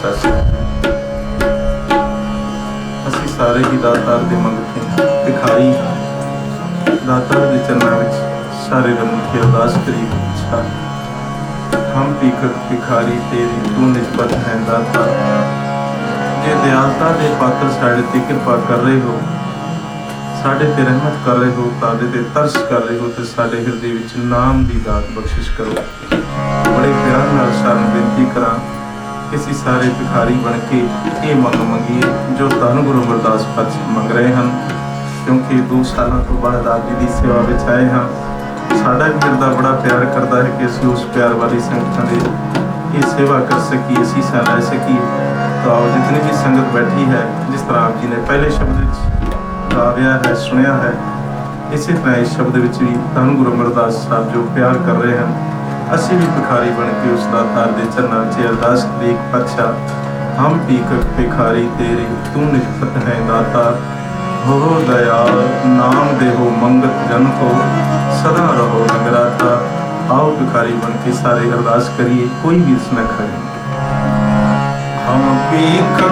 ਸੱਚ ਅਸੀਂ ਸਾਰੇ ਹੀ ਦਾਤਾਰ ਦੇ ਮੰਗਤੇ ਹਾਂ, ਭਿਖਾਰੀ ਹਾਂ। ਦਾਤਾਰ ਦੇ ਚਰਨਾਂ ਵਿੱਚ ਸਾਰੇ ਰੰਗ ਅਰਦਾਸ ਕਰੀ ਅੱਛਾ ਹਮ ਭੀਖਕ ਭਿਖਾਰੀ, ਤੇਰੀ ਤੂੰ ਨਿਸਬਤ ਹੈ ਦਾਤਾ ਜੇ ਦਿਆਲਤਾ ਦੇ ਪਾਤਰ ਸਾਡੇ ਤੇ ਕਿਰਪਾ ਕਰ ਰਹੇ ਹੋ, ਸਾਡੇ ਤੇ ਰਹਿਮਤ ਕਰ ਰਹੇ ਹੋ ਸਾਡੇ ਤੇ ਤਰਸ ਕਰ ਰਹੇ ਹੋ, ਤੇ ਸਾਡੇ ਹਿਰਦੇ ਵਿੱਚ ਨਾਮ ਦੀ ਦਾਤ ਬਖਸ਼ਿਸ਼ ਕਰੋ। ਬੜੇ ਪਿਆਰ ਨਾਲ ਸ਼ਰਨ ਬੇਨਤੀ ਕਰਾਂ ਕਿ ਅਸੀਂ ਸਾਰੇ ਭਿਖਾਰੀ ਬਣ ਕੇ ਇਹ ਮੰਗ ਮੰਗੀਏ, ਜੋ ਧੰਨ ਗੁਰੂ ਅਮਰਦਾਸ ਪਾਤਸ਼ਾਹ ਮੰਗ ਰਹੇ ਹਨ। ਕਿਉਂਕਿ ਦੋ ਸਾਲਾਂ ਤੋਂ ਬਾਅਦ ਆਪ ਜੀ ਦੀ ਸੇਵਾ ਵਿੱਚ ਆਏ ਹਾਂ। ਸਾਡਾ ਵੀ ਦਾ ਬੜਾ ਪਿਆਰ ਕਰਦਾ ਹੈ ਕਿ ਅਸੀਂ ਉਸ ਪਿਆਰ ਵਾਲੀ ਸੰਗਤਾਂ ਦੇ ਇਹ ਸੇਵਾ ਕਰ ਸਕੀਏ, ਅਸੀਂ ਹਿੱਸਾ ਸਕੀਏ। ਤਾਂ ਆਓ ਜਿਤਨੀ ਵੀ ਸੰਗਤ ਬੈਠੀ ਹੈ, ਜਿਸ ਤਰ੍ਹਾਂ ਆਪ ਜੀ ਨੇ ਪਹਿਲੇ ਸ਼ਬਦ ਵਿੱਚ ਗਾਇਆ ਹੈ, ਸੁਣਿਆ ਹੈ, ਇਸੇ ਤਰ੍ਹਾਂ ਇਸ ਸ਼ਬਦ ਵਿੱਚ ਵੀ ਧੰਨ ਗੁਰੂ ਅਮਰਦਾਸ ਸਾਹਿਬ ਜੋ ਪਿਆਰ ਕਰ ਰਹੇ ਹਨ। ਅਸੀਂ ਵੀ ਭਿਖਾਰੀ ਬਣ ਕੇ ਉਸ ਦਾਤਾਰ ਦੇ ਚਰਨਾਂ 'ਚ ਅਰਦਾਸ ਕਰੀਏ ਕਿ ਪਛਾ ਹਮ ਭੀਖਕ ਭਿਖਾਰੀ ਤੇਰੇ, ਤੂੰ ਨਿਸ਼ਫਤ ਹੈ ਦਾਤਾ। ਹੋ ਦਇਆਲ, ਨਾਮ ਦੇਹੋ, ਮੰਗਤ ਜਨ ਕੋ। ਸਦਾ ਰਹੋ ਨਗਰਾਤਾ ਆਓ ਭਿਖਾਰੀ ਬਣ ਕੇ ਸਾਰੇ ਅਰਦਾਸ ਕਰੀਏ, ਕੋਈ ਵੀ ਇਸ ਨਾ ਖੜੇ ਹਮ ਭੀਖਕ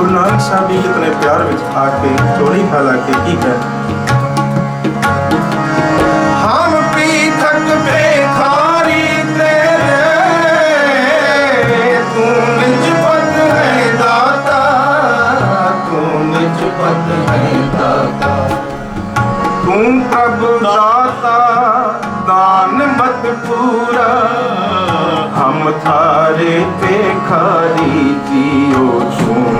ਗੁਰੂ ਨਾਨਕ ਸਾਹਿਬ ਜੀ ਇਤਨੇ ਪਿਆਰ ਵਿੱਚ ਆ ਕੇ ਝੋਲੀ ਫੈਲਾ ਕੇ ਕੀ ਕਹਿੰਦੇ ਤੂੰ ਹੈ ਪ੍ਰਭ ਦਾਤਾ, ਦਾਨ ਮਤ ਪੂਰਾ। ਹਮ ਥਾਰੇ ਤੇ ਖਾਰੀ ਜੀਓ ਤੂੰ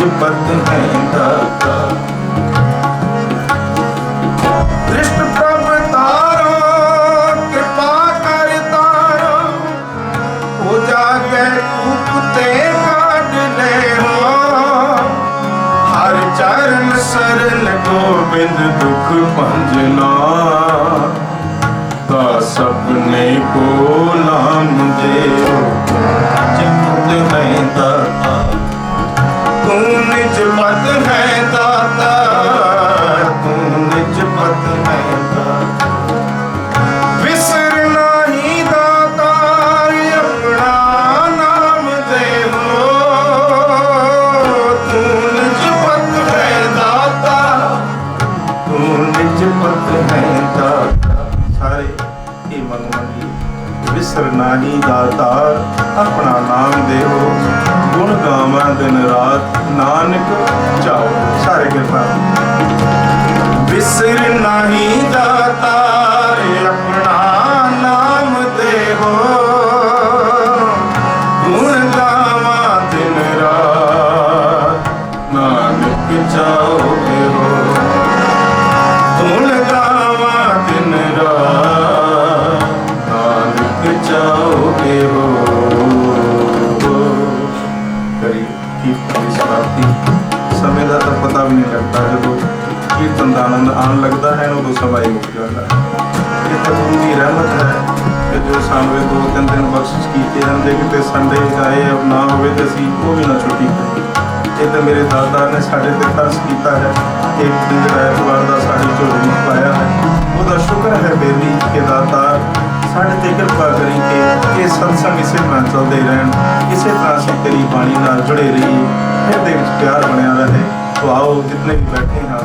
ਨਿਜ ਪਤ ਹੈ ਦਾਤਾ ਦ੍ਰਿਸ਼ਟ ਪ੍ਰਭ ਤਾਰੋ, ਕਿਰਪਾ ਕਰ ਤਾਰੋ। ਹੋ ਜਾਗੇ ਕੂਪ ਤੇ ਕੱਢ ਲੈ ਹੋ ਹਰ ਚਰਨ ਸਰਲ ਗੋਬਿੰਦ ਦੁਖ ਭੰਜਨਾ ਤਾ ਸਪਨੇ ਕੋ ਨਾਮ ਦੇਓ ਜਪਤ ਹੈ ਦਾਤਾ ਤੂੰ ਨਿਜ ਮਤ ਹੈ ਦਾਤਾ, ਤੂੰ ਨਿਜ ਮਤ ਹੈ ਦਾਤਾ। ਵਿਸਰ ਨਹੀਂ ਦਾਤਾ ਆਪਣਾ ਨਾਮ ਦੇਵੋ ਤੂੰ ਨਿਜ ਪਤ ਹੈ ਦਾਤਾ, ਤੂੰ ਨਿਜ ਪਤ ਹੈ ਦਾਤਾ। ਸਾਰੇ ਇਹ ਮੰਗ ਮੰਗੀ ਵਿਸਰ ਦਾਤਾ ਆਪਣਾ ਨਾਮ ਦੇਵੋ ਗੁਣ ਗਾਵਾਂ ਦਿਨ ਰਾਤ, ਨਾਨਕ ਚਾਓ, ਸਾਰੇ ਕਿਰਪਾ। ਵਿਸਰ ਨਹੀਂ ਦਾਤਾ ਆਪਣਾ ਨਾਮ ਦੇਵੋ। ਗੁਣ ਗਾਵਾਂ ਦਿਨ ਰਾਤ, ਨਾਨਕ ਚਾਹੋਗੇ ਹੋ ਗੁਣ ਗਾਵਾਂ ਦਿਨ ਰਾਤ, ਨਾਨਕ ਚਾਹੋਗੇ ਹੋ ਕੀਰਤਨ ਆਨੰਦ ਆਉਣ ਲੱਗਦਾ ਹੈ ਉਦੋਂ ਸਮਾਂ ਹੀ ਮੁੱਕ ਜਾਂਦਾ ਹੈ। ਇਹ ਤਾਂ ਗੁਰੂ ਦੀ ਰਹਿਮਤ ਹੈ ਕਿ ਜੋ ਸਾਨੂੰ ਦੋ ਤਿੰਨ ਦਿਨ ਬਖਸ਼ਿਸ਼ ਕੀਤੇ ਹਨ ਜੇ ਕਿਤੇ ਸੰਡੇ ਜਾਏ ਨਾ ਹੋਵੇ ਤੇ ਅਸੀਂ ਉਹ ਵੀ ਨਾ ਛੁੱਟੀ ਕਰੀਏ। ਇਹ ਤਾਂ ਮੇਰੇ ਦਾਦਾ ਨੇ ਸਾਡੇ ਤੇ ਫਰਜ਼ ਕੀਤਾ ਹੈ ਇੱਕ ਦਿਨ ਐਤਵਾਰ ਦਾ ਸਾਡੇ ਝੋਲੀ ਵਿੱਚ ਪਾਇਆ ਹੈ। ਉਹਦਾ ਸ਼ੁਕਰ ਹੈ ਬੇਲੀ, ਕਿ ਦਾਤਾ ਸਾਡੇ ਤੇ ਕਿਰਪਾ ਕਰੀ ਕਿ ਇਹ ਸਤਸੰਗ ਇਸੇ ਤਰ੍ਹਾਂ ਚੱਲਦੇ ਰਹਿਣ, ਇਸੇ ਤਰ੍ਹਾਂ ਅਸੀਂ ਤੇਰੀ ਬਾਣੀ ਨਾਲ ਜੁੜੇ ਰਹੀਏ। ਇਹਦੇ ਵਿੱਚ ਪਿਆਰ ਬਣਿਆ ਰਹੇ। ਤੋ ਆਓ ਜਿਤਨੇ ਵੀ ਬੈਠੇ ਹਾਂ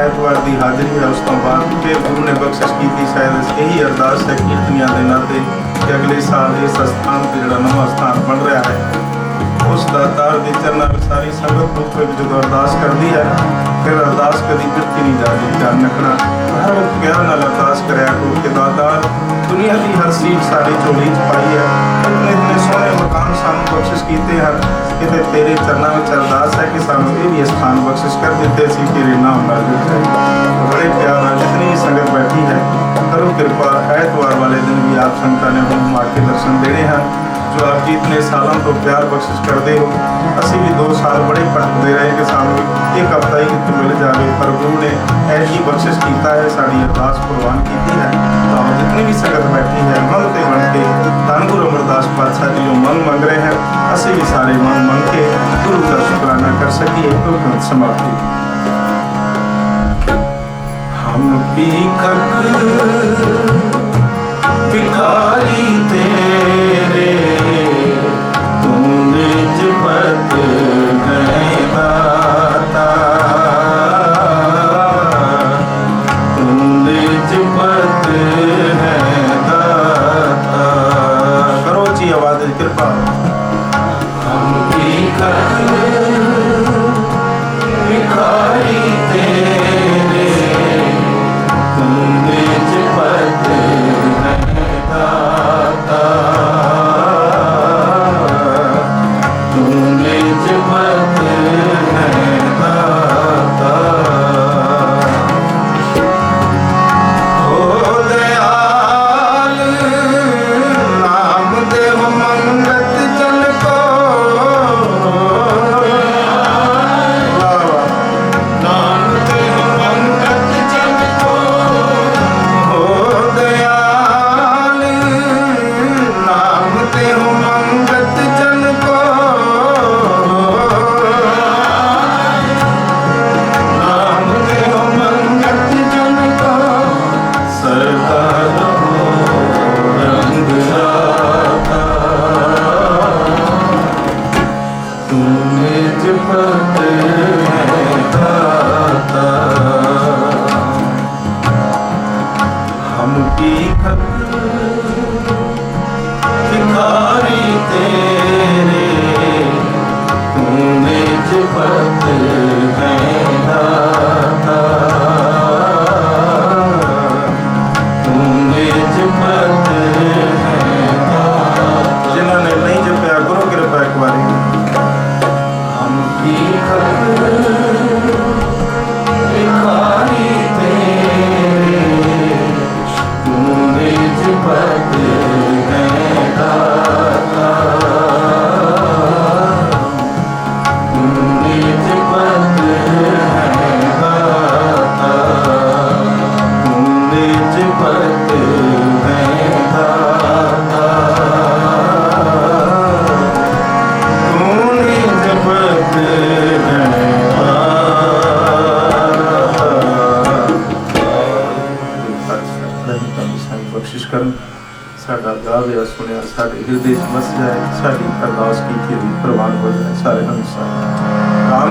ਐਤਵਾਰ ਦੀ ਹਾਜ਼ਰੀ ਹੈ ਉਸ ਤੋਂ ਬਾਅਦ ਫਿਰ ਗੁਰੂ ਨੇ ਬਖਸ਼ਿਸ਼ ਕੀਤੀ, ਸ਼ਾਇਦ ਇਹੀ ਅਰਦਾਸ ਹੈ ਕੀਰਤਨੀਆਂ ਦੇ ਨਾਤੇ ਕਿ ਅਗਲੇ ਸਾਲ ਇਸ ਸਥਾਨ ਤੇ ਜਿਹੜਾ ਨਵਾਂ ਸਥਾਨ ਬਣ ਰਿਹਾ ਹੈ। ਉਸ ਦਾਤਾਰ ਦੇ ਚਰਨਾਂ ਵਿੱਚ ਸਾਰੀ ਸੰਗਤ ਰੂਪ ਵਿੱਚ ਜਦੋਂ ਅਰਦਾਸ ਕਰਦੀ ਹੈ, ਫਿਰ ਅਰਦਾਸ ਕਦੀ ਬਿਰਤੀ ਨਹੀਂ ਜਾਂਦੀ ਧਿਆਨ ਰੱਖਣਾ। ਹਰ ਵਕਤ ਪਿਆਰ ਨਾਲ ਅਰਦਾਸ ਕਰਿਆ ਕਰੋ ਕਿ ਦਾਤਾਰ ਦੁਨੀਆ ਦੀ ਹਰ ਸੀਟ ਸਾਡੀ ਝੋਲੀ 'ਚ ਪਾਈ ਹੈ। ਇਤਨੇ ਇਤਨੇ ਸੋਹਣੇ ਮਕਾਨ ਸਾਨੂੰ ਬਖਸ਼ਿਸ਼ ਕੀਤੇ ਹਨ। ਕਿਤੇ ਤੇਰੇ ਚਰਨਾਂ ਵਿੱਚ ਅਰਦਾਸ ਹੈ ਕਿ ਸਾਨੂੰ ਇਹ ਵੀ ਸਥਾਨ ਬਖਸ਼ਿਸ਼ ਕਰ ਦਿੱਤੇ ਸੀ ਤੇਰੇ ਨਾਮ ਨਾਲ ਜੁੜੇ ਬੜੇ ਪਿਆਰ ਨਾਲ ਜਿਤਨੀ ਸੰਗਤ ਬੈਠੀ ਹੈ ਕਰੋ ਕਿਰਪਾ ਐਤਵਾਰ ਵਾਲੇ ਦਿਨ ਵੀ ਆਪ ਸੰਗਤਾਂ ਨੇ ਹੁਣ ਮਾਰ ਕੇ ਦਰਸ਼ਨ ਦੇਣੇ ਹਨ। ਜੋ ਆਪ ਜੀ ਸਾਲਾਂ ਤੋਂ ਪਿਆਰ ਬਖਸ਼ਿਸ਼ ਕਰਦੇ ਹੋ ਅਸੀਂ ਵੀ 2 ਸਾਲ ਬੜੇ ਭਟਕਦੇ ਰਹੇ ਕਿ ਸਾਨੂੰ ਇੱਕ ਹਫਤਾ ਹੀ ਕਿਤੇ ਮਿਲ ਜਾਵੇ, ਪਰ ਗੁਰੂ ਨੇ ਐਸੀ ਬਖਸ਼ਿਸ਼ ਕੀਤਾ ਹੈ, ਸਾਡੀ ਅਰਦਾਸ ਪ੍ਰਵਾਨ ਕੀਤੀ ਹੈ। ਤਾਂ ਜਿਤਨੀ ਵੀ ਸੰਗਤ ਬੈਠੀ ਹੈ ਮਨ ਤੇ ਬਣ ਕੇ ਧੰਨ ਗੁਰੂ ਅਮਰਦਾਸ ਪਾਤਸ਼ਾਹ ਜੀ ਜੋ ਮੰਗ ਮੰਗ ਰਹੇ ਹੈ ਅਸੀਂ ਵੀ ਸਾਰੇ ਮੰਗ ਮੰਗ ਕੇ ਗੁਰੂ ਦਾ ਸ਼ੁਕਰਾਨਾ ਕਰ ਸਕੀਏ। ਤੁਰੰਤ ਸਮਾਪਤੀ। ਹਮ ਪੀਖਕ ਭਿਖਾਰੀ ਤੇਰੇ te manter.